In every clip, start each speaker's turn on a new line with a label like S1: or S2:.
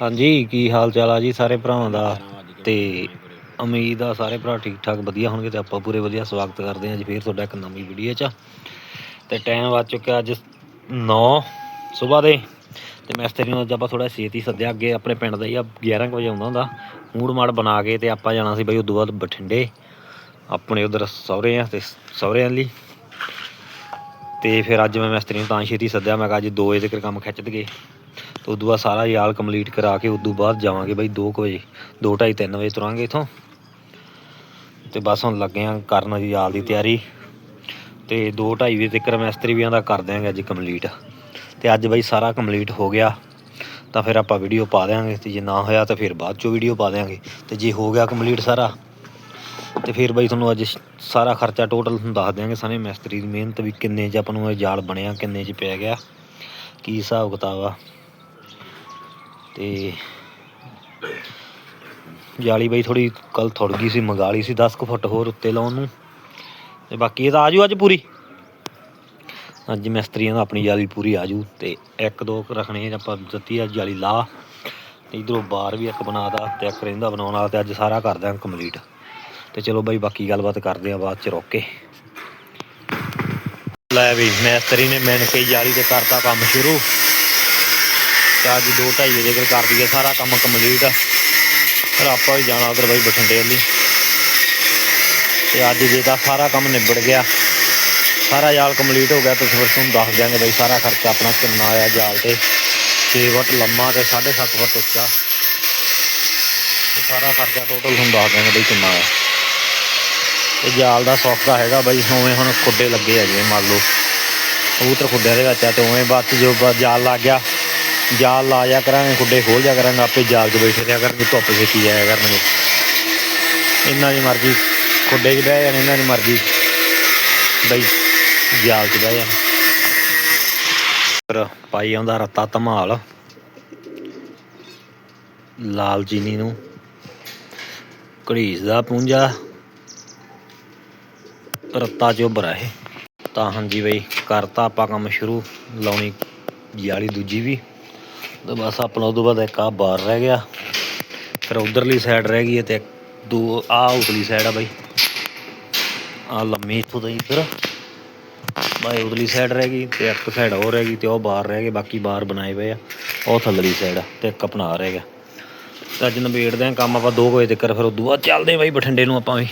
S1: ਹਾਂਜੀ, ਕੀ ਹਾਲ ਚਾਲ ਆ ਜੀ ਸਾਰੇ ਭਰਾਵਾਂ ਦਾ? ਤੇ ਉਮੀਦ ਆ ਸਾਰੇ ਭਰਾ ਠੀਕ ਠਾਕ ਵਧੀਆ ਹੋਣਗੇ ਤੇ ਆਪਾਂ ਪੂਰੇ ਵਧੀਆ ਸਵਾਗਤ ਕਰਦੇ ਹਾਂ ਜੀ ਫੇਰ ਤੁਹਾਡਾ ਇੱਕ ਨਵੀਂ ਵੀਡੀਓ 'ਚ। ਤੇ ਟਾਈਮ ਵੱਜ ਚੁੱਕਿਆ ਅੱਜ 9 ਸਵੇਰ ਦੇ। ਤੇ ਮਿਸਤਰੀ ਨੂੰ ਅੱਜ ਆਪਾਂ ਥੋੜਾ ਛੇਤੀ ਸੱਦਿਆ, ਅੱਗੇ ਆਪਣੇ ਪਿੰਡ ਦਾ ਹੀ ਆ 11 ਕੁ ਵਜੇ ਆਉਂਦਾ ਹੁੰਦਾ। ਮੂੜ ਮਾੜ ਬਣਾ ਕੇ ਤੇ ਆਪਾਂ ਜਾਣਾ ਸੀ ਬਈ ਉਦੋਂ ਬਾਅਦ ਬਠਿੰਡੇ। ਆਪਣੇ ਉਧਰ ਸਹੁਰੇ ਆ ਤੇ ਸਹੁਰਿਆਂ ਲਈ ਤੇ ਫਿਰ ਅੱਜ ਮੈਂ ਮਿਸਤਰੀ ਨੂੰ ਤਾਂ ਛੇਤੀ ਸੱਦਿਆ, ਮੈਂ ਕਿਹਾ ਅੱਜ 2 ਵਜੇ ਤੱਕ ਕੰਮ ਖਿੱਚ ਦਈਏ। ਤੇ ਉਦੋਂ ਬਾਅਦ ਸਾਰਾ ਯਾਲ ਕੰਪਲੀਟ ਕਰਾ ਕੇ ਉਦੋਂ ਬਾਅਦ ਜਾਵਾਂਗੇ ਬਈ 2 ਵਜੇ 2:30 3 ਵਜੇ ਤੁਰਾਂਗੇ ਇਥੋਂ। ਤੇ ਬਸ ਹੁਣ ਲੱਗੇ ਆਂ ਕਰਨ ਜੀ ਯਾਲ ਦੀ ਤਿਆਰੀ। ਤੇ 2:30 ਵਜੇ ਤੱਕ ਮਿਸਤਰੀ ਵੀ ਦਾ ਕਰ ਦਿਆਂਗੇ ਅੱਜ ਕੰਪਲੀਟ ਤੇ ਅੱਜ ਬਾਈ ਸਾਰਾ ਕੰਪਲੀਟ ਹੋ ਗਿਆ। ਤਾਂ ਫਿਰ ਆਪਾਂ ਵੀਡੀਓ ਪਾ ਦਿਆਂਗੇ, ਤੇ ਜੇ ਨਾ ਹੋਇਆ ਤਾਂ ਫਿਰ ਬਾਅਦ ਚੋਂ ਵੀਡੀਓ ਪਾ ਦਿਆਂਗੇ। ਤੇ ਜੇ ਹੋ ਗਿਆ ਕੰਪਲੀਟ ਸਾਰਾ, ਤੇ ਫਿਰ ਬਾਈ ਤੁਹਾਨੂੰ ਅੱਜ ਸਾਰਾ ਖਰਚਾ ਟੋਟਲ ਤੁਹਾਨੂੰ ਦੱਸ ਦਿਆਂਗੇ ਸਾਰੇ ਮਿਸਤਰੀ ਦੀ ਮਿਹਨਤ ਵੀ ਕਿੰਨੇ ਚ ਆਪਾਂ ਨੂੰ ਇਹ ਜਾਲ ਬਣਿਆ, ਕਿੰਨੇ ਚ ਪੈ ਗਿਆ, ਕੀ ਹਿਸਾਬ ਕਿਤਾਬ ਆ। ਤੇ ਜਾਲੀ ਬਈ ਥੋੜੀ ਕੱਲ ਥੁੜ ਗਈ ਸੀ, ਮੰਗਾ ਲਈ ਸੀ 10 ਕੁ ਫੁੱਟ ਹੋਰ ਉੱਤੇ ਲਾਉਣ ਨੂੰ। ਤੇ ਬਾਕੀ ਇਹ ਤਾਂ ਆਜੂ ਅੱਜ ਪੂਰੀ। ਅੱਜ ਮਿਸਤਰੀਆਂ ਦਾ ਆਪਣੀ ਜਾਲੀ ਪੂਰੀ ਆਜੂ ਤੇ ਇੱਕ ਦੋ ਕੁ ਰੱਖਣੇ ਆਪਾਂ ਦਿੱਤੀ ਆ, ਜਾਲੀ ਲਾ। ਤੇ ਇਧਰੋਂ ਬਾਹਰ ਵੀ ਇੱਕ ਬਣਾਦਾ ਤੇ ਇੱਕ ਰਹਿੰਦਾ ਬਣਾਉਣ ਵਾਲਾ ਤੇ ਅੱਜ ਸਾਰਾ ਕਰ ਦਿਆਂ ਕੰਪਲੀਟ ਤੇ ਚਲੋ ਬਾਈ ਬਾਕੀ ਗੱਲਬਾਤ ਕਰਦੇ ਆ, ਬਾਅਦ ਚ ਰੁਕ ਕੇ। ਲੈ ਵੀ, ਮਿਸਤਰੀ ਨੇ ਮਿਣ ਕੇ ਜਾਲੀ ਤੇ ਕਰਤਾ ਕੰਮ ਸ਼ੁਰੂ। ਤੇ ਅੱਜ 2:30 ਵਜੇ ਤੱਕ ਕਰ ਦਈਏ ਸਾਰਾ ਕੰਮ ਕੰਪਲੀਟ ਫਿਰ ਆਪਾਂ ਵੀ ਜਾਣਾ ਉਧਰ ਬਾਈ ਬਠਿੰਡੇ ਵਾਲੀ ਤੇ ਅੱਜ ਜੇ ਤਾਂ ਸਾਰਾ ਕੰਮ ਨਿਬੜ ਗਿਆ, ਸਾਰਾ ਜਾਲ ਕੰਪਲੀਟ ਹੋ ਗਿਆ, ਤਾਂ ਫਿਰ ਤੁਹਾਨੂੰ ਦੱਸ ਦਿਆਂਗੇ ਬਾਈ ਸਾਰਾ ਖਰਚਾ ਆਪਣਾ ਕਿੰਨਾ ਆਇਆ ਜਾਲ ਤੇ। 6 ਫੁੱਟ ਲੰਮਾ ਤੇ 7.5 ਫੁੱਟ ਉੱਚਾ। ਤੇ ਸਾਰਾ ਖਰਚਾ ਟੋਟਲ ਤੁਹਾਨੂੰ ਦੱਸ ਦਿਆਂਗੇ ਬਾਈ ਕਿੰਨਾ ਆਇਆ। ਤੇ ਜਾਲ ਦਾ ਸੌਖਾ ਹੈਗਾ ਬਾਈ, ਉਵੇਂ ਹੁਣ ਖੁੱਡੇ ਲੱਗੇ ਆ ਜਿਵੇਂ ਮੰਨ ਲਓ। ਕਬੂਤਰ ਖੁੱਡਿਆਂ ਦੇ ਵਿੱਚ ਆ ਤੇ ਉਵੇਂ ਬਾਅਦ 'ਚ ਜੋ ਜਾਲ ਲੱਗ ਗਿਆ ਜਾਲ ਲਾ ਜਾ ਕਰਾਂਗੇ, ਖੁੱਡੇ ਖੋਲ ਜਾ ਕਰਾਂਗੇ, ਆਪੇ ਜਾਲ 'ਚ ਬੈਠੇ ਰਿਹਾ ਕਰਨਗੇ, ਧੁੱਪ ਸੇਕੀ ਜਾਇਆ ਕਰਨਗੇ। ਇਹਨਾਂ ਦੀ ਮਰਜ਼ੀ, ਖੁੱਡੇ 'ਚ ਬਹਿ ਜਾਣ, ਇਹਨਾਂ ਦੀ ਮਰਜ਼ੀ। ਬਈ, ਜਾਲ 'ਚ ਬਹਿ ਜਾਣ। ਫਿਰ ਪਾਈ ਆਉਂਦਾ ਰੱਤਾ ਧਮਾਲ, ਲਾਲ ਚੀਨੀ ਨੂੰ। ਘੜੀਸ ਦਾ ਪੂੰਜਾ ਰੱਤਾ ਚ ਉੱਭਰ ਇਹ। ਤਾਂ ਹਾਂਜੀ ਬਈ, ਕਰਤਾ ਆਪਾਂ ਕੰਮ ਸ਼ੁਰੂ, ਲਾਉਣੀ ਜਾਲੀ ਦੂਜੀ ਵੀ। ਤੇ ਬਸ ਆਪਣਾ ਉਦੋਂ ਬਾਅਦ ਇੱਕ ਆ ਬਾਹਰ ਰਹਿ ਗਿਆ। ਫਿਰ ਉਧਰਲੀ ਸਾਈਡ ਰਹਿ ਗਈ ਹੈ ਤੇ ਇੱਕ ਦੋ ਆ ਉਤਲੀ ਸਾਈਡ ਆ ਬਾਈ। ਆ ਲੰਮੀ ਇੱਥੋਂ ਦਾ ਇੱਧਰ। ਬਾਈ ਉਧਰਲੀ ਸਾਈਡ ਰਹਿ ਗਈ ਤੇ ਇੱਕ ਸਾਈਡ ਹੋਰ ਰਹਿ ਗਈ ਤੇ ਉਹ ਬਾਹਰ ਰਹਿ ਗਏ, ਬਾਕੀ ਬਾਹਰ ਬਣਾਏ ਪਏ ਆ। ਉਹ ਥੱਲੜੀ ਸਾਈਡ ਆ ਤੇ ਇੱਕ ਆਪਣਾ ਰਹਿ ਗਿਆ। ਤੇ ਅੱਜ ਨਿਬੇੜਦੇ ਆ ਕੰਮ ਆਪਾਂ 2 ਵਜੇ ਤੱਕ, ਫਿਰ ਉਦੋਂ ਬਾਅਦ ਚੱਲਦੇ ਆ ਬਾਈ ਬਠਿੰਡੇ ਨੂੰ ਆਪਾਂ ਵੀ।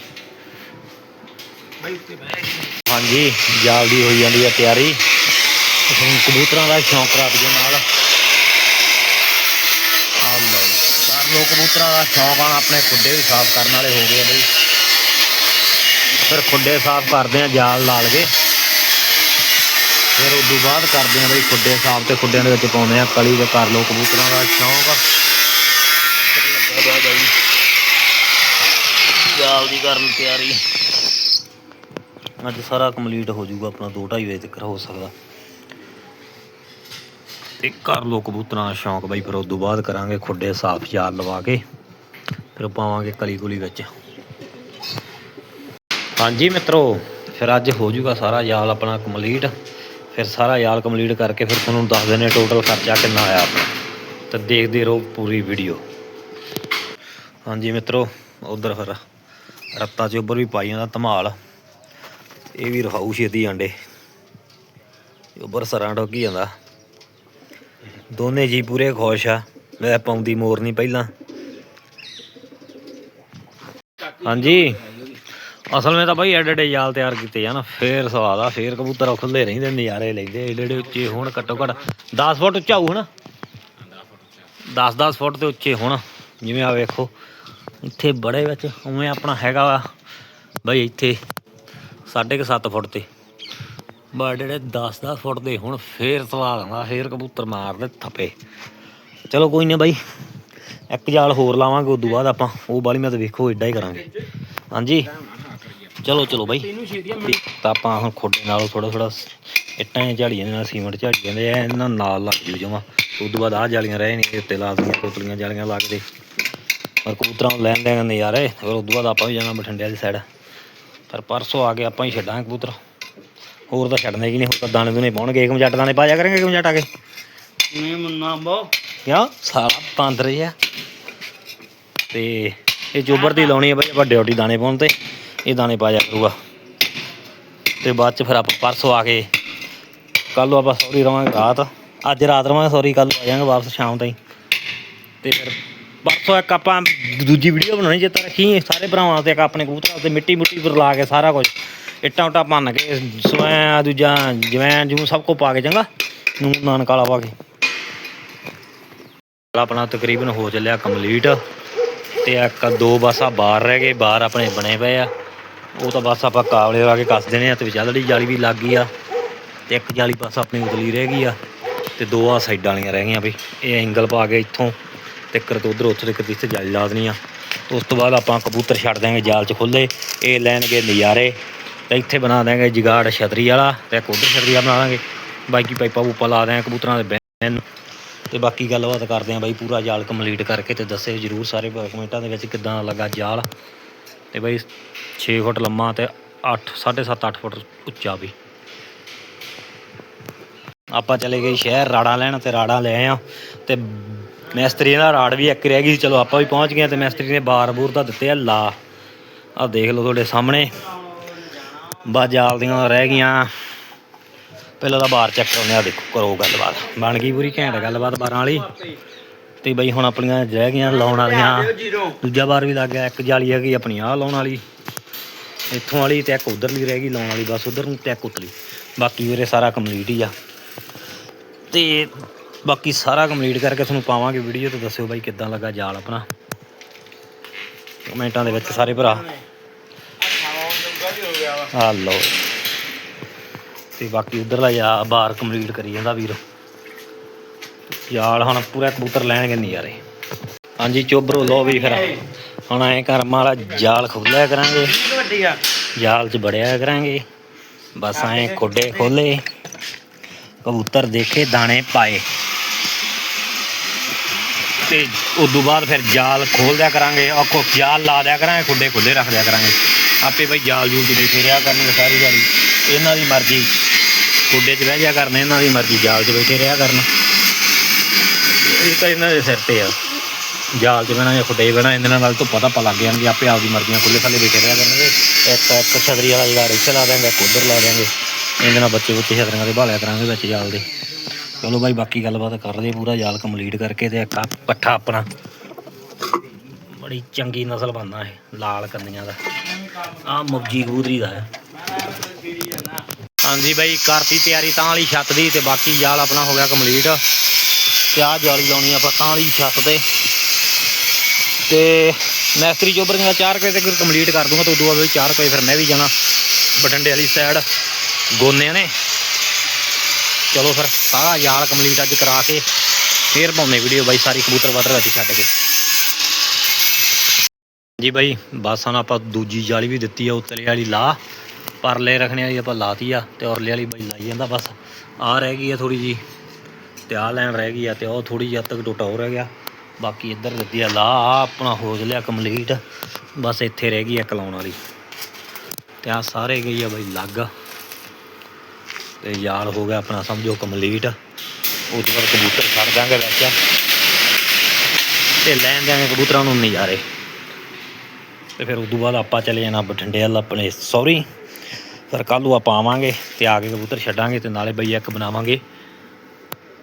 S1: ਹਾਂਜੀ ਜਾਲ ਦੀ ਹੋਈ ਜਾਂਦੀ ਆ ਤਿਆਰੀ। ਹੁਣ ਕਬੂਤਰਾਂ ਦਾ ਸ਼ੌਂਕ ਰੱਖਦੇ ਨਾਲ। ਕਰ ਕਬੂਤਰਾਂ ਦਾ ਸ਼ੌਕ ਆ, ਆਪਣੇ ਖੁੱਡੇ ਵੀ ਸਾਫ਼ ਕਰਨ ਵਾਲੇ ਹੋ ਗਏ ਬਈ। ਫਿਰ ਖੁੱਡੇ ਸਾਫ਼ ਕਰਦੇ ਆ, ਜਾਲ ਲਾਲ ਕੇ। ਫਿਰ ਉਦੋਂ ਬਾਅਦ ਕਰਦੇ ਆ ਬਈ ਖੁੱਡੇ ਸਾਫ਼ ਤੇ ਖੁੱਡਿਆਂ ਦੇ ਵਿੱਚ ਪਾਉਂਦੇ ਆ, ਕਲੀ ਤੇ ਕਰ ਲੋ ਕਬੂਤਰਾਂ ਦਾ ਸ਼ੌਕ। ਇੱਧਰ ਲੱਗਾ ਬਾਈ ਜਾਲ ਦੀ ਕਰਨ ਤਿਆਰੀ। ਅੱਜ ਸਾਰਾ ਕੰਪਲੀਟ ਹੋ ਜਾਊਗਾ, ਆਪਣਾ 2:30 ਵਜੇ ਤੱਕ ਹੋ ਸਕਦਾ। ਤੇ ਕਰ ਲੋ ਕਬੂਤਰਾਂ ਦਾ ਸ਼ੌਂਕ ਬਾਈ, ਫਿਰ ਉਦੋਂ ਬਾਅਦ ਕਰਾਂਗੇ ਖੁੱਡੇ ਸਾਫ਼ ਯਾਰ ਲਵਾ ਕੇ, ਫਿਰ ਪਾਵਾਂਗੇ ਕਲੀ ਕੁਲੀ ਵਿੱਚ। ਹਾਂਜੀ ਮਿੱਤਰੋ, ਫਿਰ ਅੱਜ ਹੋ ਜਾਊਗਾ ਸਾਰਾ ਯਾਲ ਆਪਣਾ ਕੰਪਲੀਟ ਫਿਰ ਸਾਰਾ ਯਾਲ ਕੰਪਲੀਟ ਕਰਕੇ ਫਿਰ ਤੁਹਾਨੂੰ ਦੱਸ ਦਿੰਦੇ ਟੋਟਲ ਖਰਚਾ ਕਿੰਨਾ ਆਇਆ ਆਪਣਾ। ਤਾਂ ਦੇਖਦੇ ਰਹੋ ਪੂਰੀ ਵੀਡੀਓ ਹਾਂਜੀ ਮਿੱਤਰੋ, ਉਧਰ ਫਿਰ ਰੱਤਾ ਚ ਉੱਪਰ ਵੀ ਪਾਈ ਜਾਂਦਾ ਧਮਾਲ। ਇਹ ਵੀ ਰਹਾਉ ਛੇਤੀ ਆਂਡੇ। ਉੱਪਰ ਸਰਾਂ ਡੋਗੀ ਜਾਂਦਾ। ਦੋਨੇ ਜੀ ਪੂਰੇ ਖੁਸ਼ ਆ। ਮੈਂ ਪਾਉਂਦੀ ਮੋਰਨੀ ਪਹਿਲਾਂ। ਹਾਂਜੀ। ਅਸਲ ਵਿੱਚ ਤਾਂ ਬਾਈ ਐਡੇ ਐਡੇ ਜਾਲ ਤਿਆਰ ਕੀਤੇ ਆ ਨਾ, ਫੇਰ ਸਵਾਦ ਆ, ਫੇਰ ਕਬੂਤਰ ਖੁੱਲੇ ਰਹਿੰਦੇ, ਨਜ਼ਾਰੇ ਲੈਂਦੇ ਏਡੇ ਏਡੇ ਉੱਚੇ ਹੋਣ ਘੱਟੋ ਘੱਟ 10 ਫੁੱਟ ਉੱਚਾ ਹੋਊ, ਹਨਾ? 10-10 ਫੁੱਟ ਤੇ ਉੱਚੇ ਹੋਣ, ਜਿਵੇਂ ਆ ਵੇਖੋ। ਇੱਥੇ ਬੜੇ ਵਿੱਚ ਉਵੇਂ ਆਪਣਾ ਹੈਗਾ ਵਾ। ਬਾਈ ਇੱਥੇ ਸਾਢੇ ਕੁ ਸੱਤ ਫੁੱਟ ਤੇ। ਬੜੇ ਜਿਹੜੇ 10-10 ਫੁੱਟ ਦੇ ਹੁਣ ਫੇਰ ਸਵਾਦ ਆਉਂਦਾ ਫੇਰ ਕਬੂਤਰ ਮਾਰਦੇ ਥੱਪੇ। ਚਲੋ ਕੋਈ ਨਹੀਂ ਬਾਈ, ਇੱਕ ਜਾਲ ਹੋਰ ਲਾਵਾਂਗੇ, ਉਦੋਂ ਬਾਅਦ ਆਪਾਂ, ਉਹ ਵਾਲੀ ਮੈਂ ਤਾਂ ਵੇਖੋ ਏਡਾ ਹੀ ਕਰਾਂਗੇ। ਹਾਂਜੀ। ਚਲੋ ਚਲੋ ਬਾਈ। ਤਾਂ ਆਪਾਂ ਹੁਣ ਖੋਡੇ ਨਾਲ ਥੋੜਾ ਥੋੜਾ ਇੱਟਾਂ ਝਾੜੀਆਂ ਜਾਂਦੇ ਨਾਲ ਸੀਮੈਂਟ ਝਾੜੀ ਜਾਂਦੇ ਆ, ਇਹਨਾਂ ਨਾਲ ਲੱਗ ਜੂ ਜਮਾ। ਉਦੋਂ ਬਾਅਦ ਆਹ ਜਾਲੀਆਂ ਰਹਿ ਨਹੀਂ ਉੱਤੇ ਲਾ ਦਿੰਦੀਆਂ ਕੋਤਲੀਆਂ ਜਾਲੀਆਂ ਲੱਗਦੇ ਪਰ ਕਬੂਤਰਾਂ ਨੂੰ ਲੈਣ ਦੇਣ ਨਜ਼ਾਰੇ, ਫਿਰ ਉਦੋਂ ਬਾਅਦ ਆਪਾਂ ਵੀ ਜਾਣਾ ਬਠਿੰਡੇ ਵਾਲੀ ਸਾਈਡ ਪਰ ਪਰਸੋਂ ਆ ਕੇ ਆਪਾਂ ਹੀ ਛੱਡਾਂਗੇ ਕਬੂਤਰ। ਹੋਰ ਤਾਂ ਛੱਡਣੇ ਕੀ ਨਹੀਂ ਹੋਰ ਤਾਂ ਦਾਣੇ ਦੂਣੇ ਪਾਉਣਗੇ ਏਕਮ ਜੱਟ ਦਾਣੇ ਪਾ ਜਾ ਕਰਾਂਗੇ ਏਕਮ ਜੱਟ ਆ ਕੇ।
S2: ਨਹੀਂ ਮੁੰਨਾ ਬੋ
S1: ਕਿਉਂ? ਸਾਲਾ ਬਾਂਦਰ ਜਿਹਾ ਤੇ ਇਹ ਚੋਬਰ ਦੀ ਲਾਉਣੀ ਹੈ ਬਈ ਵੱਡੇ ਵੱਡੀ ਦਾਣੇ ਪਾਉਣ ਤੇ ਇਹ ਦਾਣੇ ਪਾ ਜਾ ਕਰੂਗਾ। ਤੇ ਬਾਅਦ ਚ ਫਿਰ ਆਪਾਂ ਪਰਸੋਂ ਆ ਕੇ ਕੱਲ ਨੂੰ ਆਪਾਂ ਸੌਰੀ ਰਵਾਂਗੇ ਰਾਤ। ਅੱਜ ਰਾਤ ਰਵਾਂਗੇ ਸੌਰੀ ਕੱਲ ਆ ਜਾਵਾਂਗੇ ਵਾਪਸ ਸ਼ਾਮ ਤਾਈਂ। ਤੇ ਫਿਰ ਪਰਸੋਂ ਇੱਕ ਆਪਾਂ ਦੂਜੀ ਵੀਡੀਓ ਬਣਾਉਣੀ ਜਿੱਤ ਰੱਖੀ ਸਾਰੇ ਭਰਾਵਾਂ ਤੇ ਇੱਕ ਆਪਣੇ ਕਬੂਤਰਾਂ ਤੇ ਮਿੱਟੀ ਮੁੱਟੀ ਪਰ ਲਾ ਕੇ ਸਾਰਾ ਕੁਝ ਇੱਟਾਂ ਉੱਟਾਂ ਭੰਨ ਕੇ ਸਵੈ ਦੂਜਾ ਜਵੈਨ ਜੂ ਸਭ ਕੁਝ ਪਾ ਕੇ ਚੰਗਾ, ਨੂਨ ਨਾਨ ਕਾਲਾ ਪਾ ਕੇ। ਆਪਣਾ ਤਕਰੀਬਨ ਹੋ ਚੱਲਿਆ ਕੰਪਲੀਟ ਤੇ ਇੱਕ, ਦੋ ਬਸ ਬਾਹਰ ਰਹਿ ਗਏ, ਬਾਹਰ ਆਪਣੇ ਬਣੇ ਪਏ ਆ। ਉਹ ਤਾਂ ਬਸ ਆਪਾਂ ਕਾਬਲੇ ਲਾ ਕੇ ਕੱਸ ਦੇਣੇ ਆ, ਤੇ ਵਿਚਾਲੜੀ ਜਾਲੀ ਵੀ ਲੱਗ ਗਈ ਆ। ਤੇ ਇੱਕ ਜਾਲੀ ਬਸ ਆਪਣੀ ਉਤਲੀ ਰਹਿ ਗਈ ਆ, ਤੇ ਦੋ ਆ ਸਾਈਡਾਂ ਵਾਲੀਆਂ ਰਹਿ ਗਈਆਂ ਵੀ। ਇਹ ਐਂਗਲ ਪਾ ਕੇ ਇੱਥੋਂ ਤਿੱਕਰ ਤੋਂ ਉਧਰ ਉੱਥੇ ਤੱਕ ਇੱਥੇ ਜਾਲੀ ਲਾ ਦੇਣੀ ਆ। ਉਸ ਤੋਂ ਬਾਅਦ ਆਪਾਂ ਕਬੂਤਰ ਛੱਡ ਦਾਂਗੇ ਜਾਲ 'ਚ ਖੁੱਲੇ ਇਹ ਲੈਣਗੇ ਨਜ਼ਾਰੇ। ਤੇ ਇੱਥੇ ਬਣਾ ਦਾਂਗੇ ਜਗਾੜ ਛਤਰੀ ਵਾਲਾ ਤੇ ਇੱਕ ਉਧਰ ਛਤਰੀ ਵਾਲਾ ਬਣਾ ਦਾਂਗੇ ਬਾਕੀ ਪਾਈਪਾਂ ਪੂਪਾਂ ਲਾ ਦਾਂਗੇ ਕਬੂਤਰਾਂ ਦੇ ਬੈਨ ਤੇ ਬਾਕੀ ਗੱਲਬਾਤ ਕਰਦੇ ਆਂ ਬਾਈ ਪੂਰਾ ਜਾਲ ਕੰਪਲੀਟ ਕਰਕੇ ਤੇ ਦੱਸਿਓ ਜਰੂਰ ਸਾਰੇ ਕਮੈਂਟਾਂ ਦੇ ਵਿੱਚ ਕਿਦਾਂ ਲੱਗਾ ਜਾਲ। ਤੇ ਬਾਈ 6 ਫੁੱਟ ਲੰਮਾ ਤੇ 8 7.5 8 ਫੁੱਟ ਉੱਚਾ ਵੀ। ਆਪਾਂ ਚਲੇ ਗਏ ਸ਼ਹਿਰ ਰਾੜਾ ਲੈਣ ਤੇ ਰਾੜਾ ਲੈ ਆ ਤੇ ਮਿਸਤਰੀ ਦਾ ਰਾੜ ਵੀ ਇੱਕ ਰਹਿ ਗਈ ਸੀ। ਚਲੋ ਆਪਾਂ ਵੀ ਪਹੁੰਚ ਗਏ ਤੇ ਮਿਸਤਰੀ ਨੇ ਬਾਰ ਬੂਰ ਦਾ ਦਿੱਤੇ ਆ ਲਾ। ਆ ਦੇਖ ਲਓ ਤੁਹਾਡੇ ਸਾਹਮਣੇ। ਬਸ ਜਾਲ ਦੀਆਂ ਰਹਿ ਗਈਆਂ। ਪਹਿਲਾਂ ਤਾਂ ਬਾਹਰ ਚੈੱਕ ਕਰਾਉਂਦੇ ਆ, ਦੇਖੋ ਕਰੋ ਗੱਲਬਾਤ। ਬਣ ਗਈ ਪੂਰੀ ਘੈਂਟ ਗੱਲਬਾਤ 12 ਵਾਲੀ। ਤੇ ਬਈ ਹੁਣ ਆਪਣੀਆਂ ਰਹਿ ਗਈਆਂ ਲਾਉਣ ਵਾਲੀਆਂ। ਦੂਜਾ ਬਾਰ ਵੀ ਲੱਗ ਗਿਆ, ਇੱਕ ਜਾਲੀ ਹੈਗੀ ਆਪਣੀ, ਆਹ ਲਾਉਣ ਵਾਲੀ। ਇੱਥੋਂ ਵਾਲੀ ਤੇ ਇੱਕ ਉਧਰਲੀ ਰਹਿ ਗਈ ਲਾਉਣ ਵਾਲੀ, ਬਸ ਉਧਰ ਨੂੰ ਤੇ ਇੱਕ ਉਤਲੀ। ਬਾਕੀ ਵੀਰੇ ਸਾਰਾ ਕੰਪਲੀਟ ਹੀ ਆ। ਤੇ ਬਾਕੀ ਸਾਰਾ ਕੰਪਲੀਟ ਕਰਕੇ ਤੁਹਾਨੂੰ ਪਾਵਾਂਗੇ ਵੀਡੀਓ ਤੇ ਦੱਸਿਓ ਬਾਈ ਕਿੱਦਾਂ ਲੱਗਾ ਜਾਲ ਆਪਣਾ। ਕਮੈਂਟਾਂ ਦੇ ਵਿੱਚ ਸਾਰੇ ਭਰਾ। ਆ ਲਓ ਤੇ ਬਾਕੀ ਉਧਰਲਾ ਜਾ ਬਾਰ ਕੰਪਲੀਟ ਕਰੀ ਜਾਂਦਾ ਵੀਰ। ਜਾਲ ਹੁਣ ਪੂਰਾ ਕਬੂਤਰ ਲੈਣਗੇ ਨਜ਼ਾਰੇ। ਹਾਂਜੀ ਚੋਬਰੋ ਲੋ ਵੀ ਫਿਰ। ਹੁਣ ਐ ਕਰਮ ਵਾਲਾ ਜਾਲ ਖੋਲਿਆ ਕਰਾਂਗੇ। ਜਾਲ 'ਚ ਬੜਿਆ ਕਰਾਂਗੇ। ਬਸ ਐ ਖੋਡੇ ਖੋਲੇ। ਕਬੂਤਰ ਦੇਖੇ, ਦਾਣੇ ਪਾਏ। ਤੇ ਉਦੋਂ ਬਾਅਦ ਫਿਰ ਜਾਲ ਖੋਲ ਦਿਆ ਕਰਾਂਗੇ। ਔਰ ਕੋ ਜਾਲ ਲਾ ਦਿਆ ਕਰਾਂਗੇ, ਖੁੱਡੇ ਖੁੱਲੇ ਰੱਖ ਦਿਆ ਕਰਾਂਗੇ। ਆਪੇ ਬਈ ਜਾਲ ਜੂਲ ਤੇ ਦੇਖੇ ਰਿਆ ਕਰਨਗੇ ਸਾਰੀ ਦਿਹਾੜੀ। ਇਹਨਾਂ ਦੀ ਮਰਜ਼ੀ। ਖੁੱਡੇ 'ਚ ਬਹਿ ਜਾ ਕਰਨ, ਇਹਨਾਂ ਦੀ ਮਰਜ਼ੀ ਜਾਲ 'ਚ ਬੈਠੇ ਰਿਹਾ ਕਰਨ। ਇਹ ਤਾਂ ਇਹਨਾਂ ਦੇ ਸਿਰ ਤੇ ਆ। ਜਾਲ 'ਚ ਬਹਿਣਾ ਜਾਂ ਖੁੱਡੇ 'ਚ ਬਹਿਣਾ, ਇਹਨਾਂ ਨਾਲ ਤੋਂ ਪਤਾ ਲੱਗ ਜਾਣਗੇ ਆਪੇ ਆਪਦੀ ਮਰਜ਼ੀਆਂ ਖੁੱਲੇ ਥੱਲੇ ਬੈਠੇ ਰਿਆ ਕਰਨਗੇ। ਇੱਕ ਇੱਕ ਛਤਰੀ ਵਾਲਾ ਜਗਾੜ ਇੱਥੇ ਲਾ ਦਿਆਂਗੇ, ਇੱਕ ਉੱਧਰ ਲਾ ਦਿਆਂਗੇ। ਇਹਦੇ ਨਾਲ ਬੱਚੇ ਬੁੱਚੇ ਛਤਰੀਆਂ ਦੇ ਭਾਲਿਆ ਕਰਾਂਗੇ ਵਿੱਚ ਜਾਲ ਦੇ। ਚਲੋ ਬਾਈ, ਬਾਕੀ ਗੱਲਬਾਤ ਕਰਦੇ ਪੂਰਾ ਜਾਲ ਕੰਪਲੀਟ ਕਰਕੇ ਤੇ ਇੱਕ ਪੱਠਾ ਆਪਣਾ। ਬੜੀ ਚੰਗੀ ਨਸਲ ਬੰਦਾ ਇਹ, ਲਾਲ ਕੰਨੀਆਂ ਦਾ। ਆ ਮੁਰਜੀ ਕਬੂਤਰੀ ਦਾ ਹੈ। ਹਾਂਜੀ ਬਾਈ, ਕਰਤੀ ਤਿਆਰੀ ਤਾਂ ਵਾਲੀ ਛੱਤ ਦੀ ਤੇ ਬਾਕੀ ਜਾਲ ਆਪਣਾ ਹੋ ਗਿਆ ਕੰਪਲੀਟ ਤੇ ਆ ਜਾਲੀ ਲਾਉਣੀ ਆਪਾਂ ਤਾਂ ਵਾਲੀ ਛੱਤ ਤੇ। ਤੇ ਮੈਸਤਰੀ ਚੋਬਰੀਆਂ ਦਾ 4 ਵਜੇ ਤੱਕ ਕੰਪਲੀਟ ਕਰ ਦੂੰਗਾ, ਤੇ ਉਦੋਂ ਬਾਅਦ 4 ਵਜੇ ਫਿਰ ਮੈਂ ਵੀ ਜਾਣਾ ਬਠਿੰਡੇ ਵਾਲੀ ਸਾਈਡ ਗੋਨਿਆਂ ਨੇ। ਚਲੋ ਫਿਰ ਸਾਰਾ ਯਾਲ ਕੰਪਲੀਟ ਅੱਜ ਕਰਾ ਕੇ ਫੇਰ ਪਾਉਂਦੇ ਵੀਡੀਓ ਬਾਈ, ਸਾਰੀ ਕਬੂਤਰ ਵਾਟਰ ਵਿੱਚ ਛੱਡ ਕੇ। ਜੀ ਬਾਈ, ਬਸ ਹੁਣ ਆਪਾਂ ਦੂਜੀ ਜਾਲੀ ਵੀ ਦਿੱਤੀ ਆ, ਉੱਤਲੇ ਵਾਲੀ ਲਾ, ਪਰਲੇ ਰੱਖਣੇ ਵਾਲੀ ਆਪਾਂ ਲਾਤੀ ਆ ਤੇ ਔਰਲੇ ਵਾਲੀ ਬਾਈ ਲਾਈ ਜਾਂਦਾ ਬਸ। ਆ ਰਹਿ ਗਈ ਆ ਥੋੜੀ ਜੀ ਤੇ ਆ ਲੈਣ ਰਹਿ ਗਈ ਆ ਤੇ ਉਹ ਥੋੜੀ ਜਿਹੀ ਹੱਦ ਤੱਕ ਟੋਟਾ ਹੋ ਰਹਿ ਗਿਆ। ਬਾਕੀ ਇੱਧਰ ਦਿੱਤੀ ਆ, ਲਾ ਆ ਆਪਣਾ ਹੋ ਲਿਆ ਕੰਪਲੀਟ ਬਸ ਇੱਥੇ ਰਹਿ ਗਈ ਆ ਕਲਾਉਣ ਵਾਲੀ। ਤੇ ਆ ਸਾਰੇ ਗਈ ਆ ਬਾਈ ਲੱਗ। ਤੇ ਯਾਲ ਹੋ ਗਿਆ ਆਪਣਾ, ਸਮਝੋ ਕੰਪਲੀਟ ਉਹ ਤੋਂ ਬਾਅਦ ਕਬੂਤਰ ਛੱਡ ਦਾਂਗੇ ਵਿੱਚ। ਤੇ ਲੈਣ ਦਿਆਂਗੇ ਕਬੂਤਰਾਂ ਨੂੰ ਨਜ਼ਾਰੇ। ਤੇ ਫਿਰ ਉਦੋਂ ਬਾਅਦ ਆਪਾਂ ਚਲੇ ਜਾਣਾ ਬਠਿੰਡੇ ਵੱਲ ਆਪਣੇ ਸੌਰੀ। ਫਿਰ ਕੱਲ੍ਹ ਨੂੰ ਆਪਾਂ ਆਵਾਂਗੇ ਤੇ ਆ ਕੇ ਕਬੂਤਰ ਛੱਡਾਂਗੇ ਤੇ ਨਾਲੇ ਬਈ ਇੱਕ ਬਣਾਵਾਂਗੇ।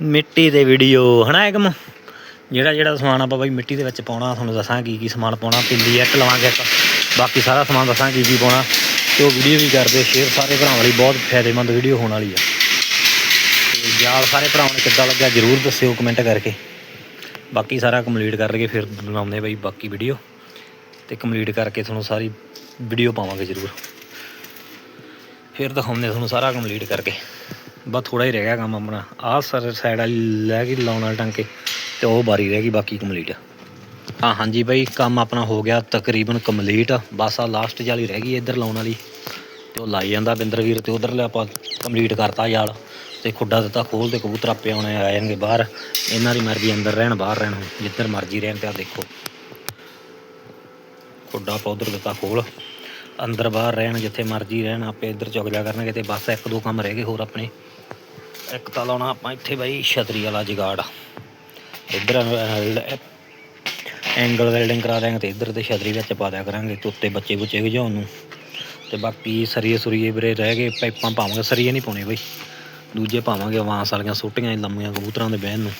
S1: ਮਿੱਟੀ ਦੇ ਵੀਡੀਓ ਹਨਾ ਇੱਕਮ ਜਿਹੜਾ ਜਿਹੜਾ ਸਮਾਨ ਆਪਾਂ ਬਈ ਮਿੱਟੀ ਦੇ ਵਿੱਚ ਪਾਉਣਾ, ਤੁਹਾਨੂੰ ਦੱਸਾਂ ਕੀ ਕੀ ਸਮਾਨ ਪਾਉਣਾ ਪਿੰਡੀ ਇੱਕ ਲਵਾਂਗੇ ਇੱਕ ਬਾਕੀ ਸਾਰਾ ਸਮਾਨ ਦੱਸਾਂ ਕੀ ਕੀ ਪਾਉਣਾ। ਤੇ ਉਹ ਵੀਡੀਓ ਵੀ ਕਰਦੇ ਸ਼ੇਅਰ ਸਾਰੇ ਭਰਾਵਾਂ ਲਈ ਬਹੁਤ ਫਾਇਦੇਮੰਦ ਵੀਡੀਓ ਹੋਣ ਵਾਲੀ ਆ। ਤੇ ਜਾਲ ਸਾਰੇ ਭਰਾਵਾਂ ਨੂੰ ਕਿੱਦਾਂ ਲੱਗਾ ਜਰੂਰ ਦੱਸਿਓ ਕਮੈਂਟ ਕਰਕੇ। ਬਾਕੀ ਸਾਰਾ ਕੰਪਲੀਟ ਕਰਕੇ ਫਿਰ ਬਣਾਉਂਦੇ ਬਈ ਬਾਕੀ ਵੀਡੀਓ ਤੇ ਕੰਪਲੀਟ ਕਰਕੇ ਤੁਹਾਨੂੰ ਸਾਰੀ ਵੀਡੀਓ ਪਾਵਾਂਗੇ ਜਰੂਰ। ਫਿਰ ਦਿਖਾਉਂਦੇ ਤੁਹਾਨੂੰ ਸਾਰਾ ਕੰਪਲੀਟ ਕਰਕੇ। ਬਸ ਥੋੜਾ ਹੀ ਰਹਿ ਗਿਆ ਕੰਮ ਆਪਣਾ। ਆਹ ਸਰ ਸਾਈਡ ਵਾਲੀ ਲੈ ਗਈ ਲਾਉਣ ਵਾਲੇ ਟਾਂਕੇ ਤੇ ਉਹ ਬਾਰੀ ਰਹਿ ਗਈ ਬਾਕੀ ਕੰਪਲੀਟ ਹਾਂ, ਹਾਂਜੀ ਬਾਈ, ਕੰਮ ਆਪਣਾ ਹੋ ਗਿਆ ਤਕਰੀਬਨ ਕੰਪਲੀਟ ਬਸ ਆ ਲਾਸਟ ਜਾਲੀ ਰਹਿ ਗਈ ਇੱਧਰ ਲਾਉਣ ਵਾਲੀ। ਤੇ ਉਹ ਲਾਈ ਜਾਂਦਾ ਬਿੰਦਰ ਵੀਰ ਤੇ ਉਧਰਲੇ ਆਪਾਂ ਕੰਪਲੀਟ ਕਰਤਾ ਯਾਲ ਤੇ ਖੁੱਡਾ ਦਿੱਤਾ ਖੋਲ ਤੇ ਕਬੂਤਰ ਆਪੇ ਆਉਣੇ ਆ ਜਾਣਗੇ ਬਾਹਰ। ਇਹਨਾਂ ਦੀ ਮਰਜ਼ੀ ਅੰਦਰ ਰਹਿਣ, ਬਾਹਰ ਰਹਿਣ, ਜਿੱਧਰ ਮਰਜ਼ੀ ਰਹਿਣ ਤੇ ਆ ਦੇਖੋ। ਖੁੱਡਾ ਆਪਾਂ ਦਿੱਤਾ ਖੋਲ। ਅੰਦਰ ਬਾਹਰ ਰਹਿਣ, ਜਿੱਥੇ ਮਰਜ਼ੀ ਰਹਿਣ, ਆਪੇ ਇੱਧਰ ਚੁੱਕ ਜਾ ਕਰਨਗੇ ਤੇ ਬਸ ਇੱਕ ਦੋ ਕੰਮ ਰਹਿ ਗਏ ਹੋਰ ਆਪਣੇ। ਇੱਕ ਤਾਂ ਲਾਉਣਾ ਆਪਾਂ ਇੱਥੇ ਬਾਈ ਛਤਰੀ ਵਾਲਾ ਜਗਾੜ। ਇੱਧਰ ਐਂਗਲ ਵੈਲਡਿੰਗ ਕਰਾ ਦਿਆਂਗੇ ਤੇ ਇੱਧਰ ਤੇ ਛਤਰੀ ਵਿੱਚ ਪਾ ਦਿਆ ਕਰਾਂਗੇ, ਤੇ ਉੱਤੇ ਬੱਚੇ ਬੁੱਚੇ ਵਜਾਉਣ ਨੂੰ। ਤੇ ਬਾਕੀ ਸਰੀਏ ਸੁਰੀਏ ਵੀਰੇ ਰਹਿ ਗਏ, ਪਾਈਪਾਂ ਪਾਵਾਂਗੇ, ਸਰੀਏ ਨਹੀਂ ਪਾਉਣੇ ਬਈ। ਦੂਜੇ ਪਾਵਾਂਗੇ ਵਾਂਸ ਵਾਲੀਆਂ ਸੋਟੀਆਂ ਲੰਮੀਆਂ ਕਬੂਤਰਾਂ ਦੇ ਬਹਿਣ ਨੂੰ।